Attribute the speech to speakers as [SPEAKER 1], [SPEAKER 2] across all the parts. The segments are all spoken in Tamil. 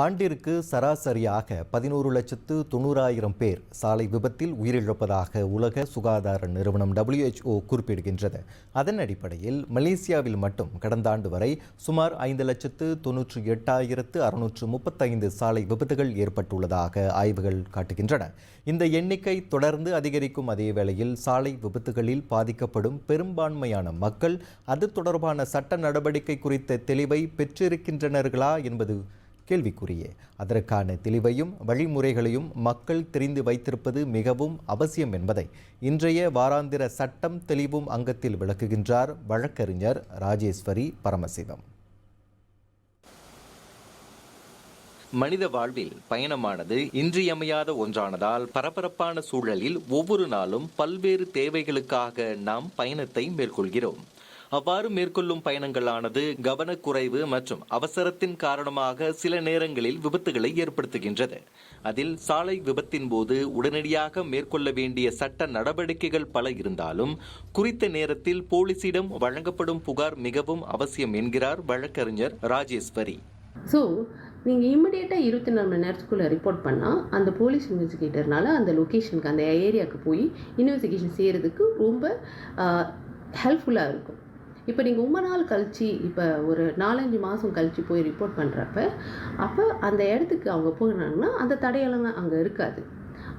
[SPEAKER 1] ஆண்டிற்கு சராசரியாக பதினோரு லட்சத்து தொண்ணூறாயிரம் பேர் சாலை விபத்தில் உயிரிழப்பதாக உலக சுகாதார நிறுவனம் டபிள்யூஹெச்ஓ குறிப்பிடுகின்றது. அதன் அடிப்படையில் மலேசியாவில் மட்டும் கடந்த ஆண்டு வரை சுமார் ஐந்து லட்சத்து தொன்னூற்றி எட்டாயிரத்து அறுநூற்று முப்பத்தைந்து சாலை விபத்துகள் ஏற்பட்டுள்ளதாக ஆய்வுகள் காட்டுகின்றன. இந்த எண்ணிக்கை தொடர்ந்து அதிகரிக்கும் அதே வேளையில் சாலை விபத்துகளில் பாதிக்கப்படும் பெரும்பான்மையான மக்கள் அது தொடர்பான சட்ட நடவடிக்கை குறித்த தெளிவை பெற்றிருக்கின்றனர்களா என்பது கேள்விக்குரிய அதற்கான தெளிவையும் வழிமுறைகளையும் மக்கள் தெரிந்து வைத்திருப்பது மிகவும் அவசியம் என்பதை இன்றைய வாராந்திர சட்டம் தெளிவும் அங்கத்தில் விளக்குகின்றார் வழக்கறிஞர் ராஜேஸ்வரி பரமசிவம்.
[SPEAKER 2] மனித வாழ்வில் பயணமானது இன்றியமையாத ஒன்றானதால் பரபரப்பான சூழலில் ஒவ்வொரு நாளும் பல்வேறு தேவைகளுக்காக நாம் பயணத்தை மேற்கொள்கிறோம். அவ்வாறு மேற்கொள்ளும் பயணங்களானது கவனக்குறைவு மற்றும் அவசரத்தின் காரணமாக சில நேரங்களில் விபத்துகளை ஏற்படுத்துகின்றது. அதில் சாலை விபத்தின் போது உடனடியாக மேற்கொள்ள வேண்டிய சட்ட நடவடிக்கைகள் பல இருந்தாலும் குறித்த நேரத்தில் போலீசிடம் வழங்கப்படும் புகார் மிகவும் அவசியம் என்கிறார் வழக்கறிஞர் ராஜேஸ்வரி.
[SPEAKER 3] ஸோ நீங்கள் இம்மிடியேட்டாக இருபத்தி நாலு மணி நேரத்துக்குள்ளே ரிப்போர்ட் பண்ணால் அந்த போலீஸ் இன்வெஸ்டிகேட்டர்னால அந்த லொக்கேஷனுக்கு அந்த ஏரியாவுக்கு போய் இன்வெஸ்டிகேஷன் செய்கிறதுக்கு ரொம்ப ஹெல்ப்ஃபுல்லாக இருக்கும். இப்போ நீங்கள் ரொம்ப நாள் கழித்து இப்போ ஒரு நாலஞ்சு மாதம் கழித்து போய் ரிப்போர்ட் பண்ணுறப்ப அப்போ அந்த இடத்துக்கு அவங்க போகிறாங்கன்னா அந்த தடையெல்லாம் அங்கே இருக்காது.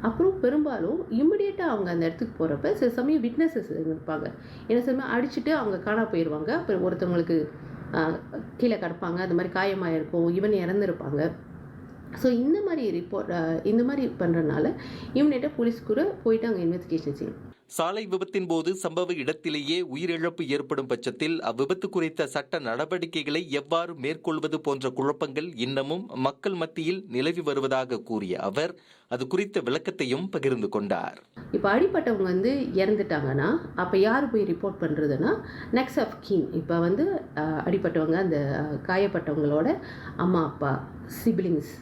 [SPEAKER 3] அப்புறம் பெரும்பாலும் இம்மிடியேட்டாக அவங்க அந்த இடத்துக்கு போகிறப்ப சில சமயம் விட்னஸஸ் இருப்பாங்க. என்ன சமயம் அடிச்சுட்டு அவங்க காணா போயிடுவாங்க அப்புறம் ஒருத்தவங்களுக்கு கீழே கிடப்பாங்க. அந்த மாதிரி காயமாயிருக்கும். இவன் இறந்துருப்பாங்க. ஸோ இந்த மாதிரி ரிப்போர்ட் இந்த மாதிரி பண்ணுறதுனால இம்மிடியேட்டாக போலீஸ் கூட போயிட்டு அங்கே இன்வெஸ்டிகேஷன் செய்யணும்.
[SPEAKER 2] சாலை விபத்தின் போது சம்பவ இடத்திலேயே உயிரிழப்பு ஏற்படும் பட்சத்தில் அவ்விபத்து குறித்த சட்ட நடவடிக்கைகளை எவ்வாறு மேற்கொள்வது போன்ற குழப்பங்கள் இன்னமும் மக்கள் மத்தியில் நிலவி வருவதாக கூறிய அவர் அது குறித்த விளக்கத்தையும் பகிர்ந்து கொண்டார்.
[SPEAKER 3] இப்போ அடிப்பட்டவங்க வந்து இறந்துட்டாங்கன்னா அப்போ யார் போய் ரிப்போர்ட் பண்ணுறதுன்னா நெக்ஸ்ட் ஆஃப் கீன் இப்போ வந்து அடிப்பட்டவங்க அந்த காயப்பட்டவங்களோட அம்மா அப்பா சிப்ளிங்ஸ்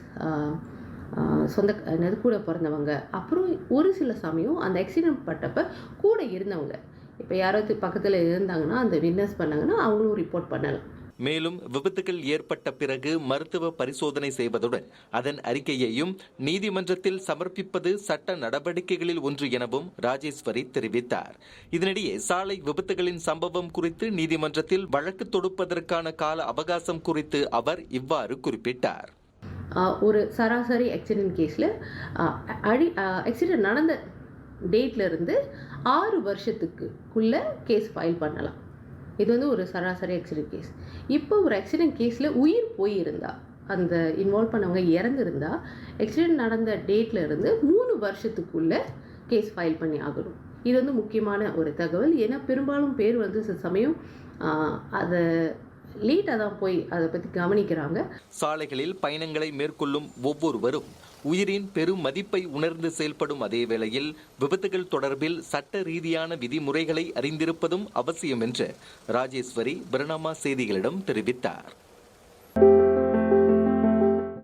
[SPEAKER 3] சொந்த என்னது கூட பிறந்தவங்க. அப்புறம் ஒரு சில சமயம் அந்த ஆக்சிடென்ட் பட்டப்ப கூட இருந்தவங்க. இப்போ யாராவது பக்கத்தில் இருந்தாங்கன்னா அந்த விட்னஸ் பண்ணாங்கன்னா அவங்களும் ரிப்போர்ட் பண்ணலாம்.
[SPEAKER 2] மேலும் விபத்துகள் ஏற்பட்ட பிறகு மருத்துவ பரிசோதனை செய்வதுடன் அதன் அறிக்கையையும் நீதிமன்றத்தில் சமர்ப்பிப்பது சட்ட நடவடிக்கைகளில் ஒன்று எனவும் ராஜேஸ்வரி தெரிவித்தார். இதனிடையே சாலை விபத்துகளின் சம்பவம் குறித்து நீதிமன்றத்தில் வழக்கு தொடுப்பதற்கான கால அவகாசம் குறித்து அவர் இவ்வாறு குறிப்பிட்டார்.
[SPEAKER 3] ஒரு சராசரி ஆக்சிடென்ட் கேஸில் அடி ஆக்சிடென்ட் நடந்த டேட்லேருந்து ஆறு வருஷத்துக்குள்ளே கேஸ் ஃபைல் பண்ணலாம். இது வந்து ஒரு சராசரி ஆக்சிடென்ட் கேஸ் இப்போ ஒரு ஆக்சிடென்ட் கேஸில் உயிர் போயிருந்தா அந்த இன்வால்வ் பண்ணவங்க இறந்துருந்தா ஆக்சிடென்ட் நடந்த டேட்லேருந்து மூணு வருஷத்துக்குள்ளே கேஸ் ஃபைல் பண்ணி ஆகணும். இது வந்து முக்கியமான ஒரு தகவல். ஏன்னா பெரும்பாலும் பேர் வந்து சில சமயம் அதை லேட்டாக தான் போய் அதை பற்றி கவனிக்கிறாங்க.
[SPEAKER 2] சாலைகளில் பயணங்களை மேற்கொள்ளும் ஒவ்வொருவரும் உயிரின் பெரும் மதிப்பை உணர்ந்து செயல்படும் அதே வேளையில் விபத்துகள் தொடர்பில் சட்ட ரீதியான விதிமுறைகளை அறிந்திருப்பதும் அவசியம் என்று ராஜேஸ்வரி பிரணாமா செய்திகளிடம் தெரிவித்தார்.